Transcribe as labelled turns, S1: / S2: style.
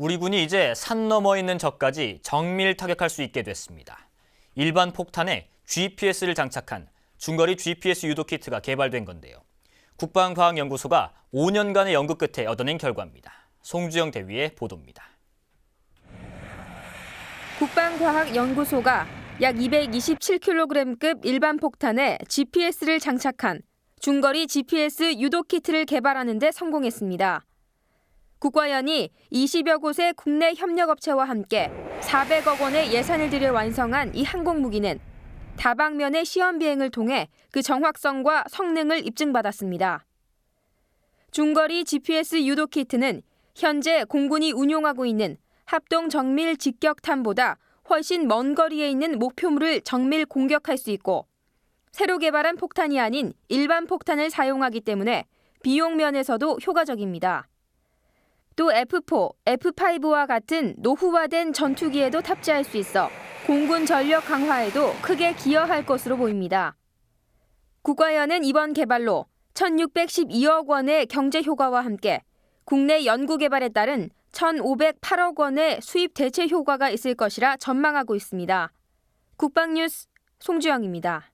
S1: 우리 군이 이제 산 너머 있는 적까지 정밀 타격할 수 있게 됐습니다. 일반 폭탄에 GPS를 장착한 중거리 GPS 유도 키트가 개발된 건데요. 국방과학연구소가 5년간의 연구 끝에 얻어낸 결과입니다. 송주영 대위의 보도입니다.
S2: 국방과학연구소가 약 227kg급 일반 폭탄에 GPS를 장착한 중거리 GPS 유도 키트를 개발하는 데 성공했습니다. 국과연이 20여 곳의 국내 협력업체와 함께 400억 원의 예산을 들여 완성한 이 항공무기는 다방면의 시험 비행을 통해 그 정확성과 성능을 입증받았습니다. 중거리 GPS 유도 키트는 현재 공군이 운용하고 있는 합동 정밀 직격탄보다 훨씬 먼 거리에 있는 목표물을 정밀 공격할 수 있고 새로 개발한 폭탄이 아닌 일반 폭탄을 사용하기 때문에 비용 면에서도 효과적입니다. 또 F4, F5와 같은 노후화된 전투기에도 탑재할 수 있어 공군 전력 강화에도 크게 기여할 것으로 보입니다. 국가연은 이번 개발로 1,612억 원의 경제 효과와 함께 국내 연구 개발에 따른 1,508억 원의 수입 대체 효과가 있을 것이라 전망하고 있습니다. 국방뉴스 송주영입니다.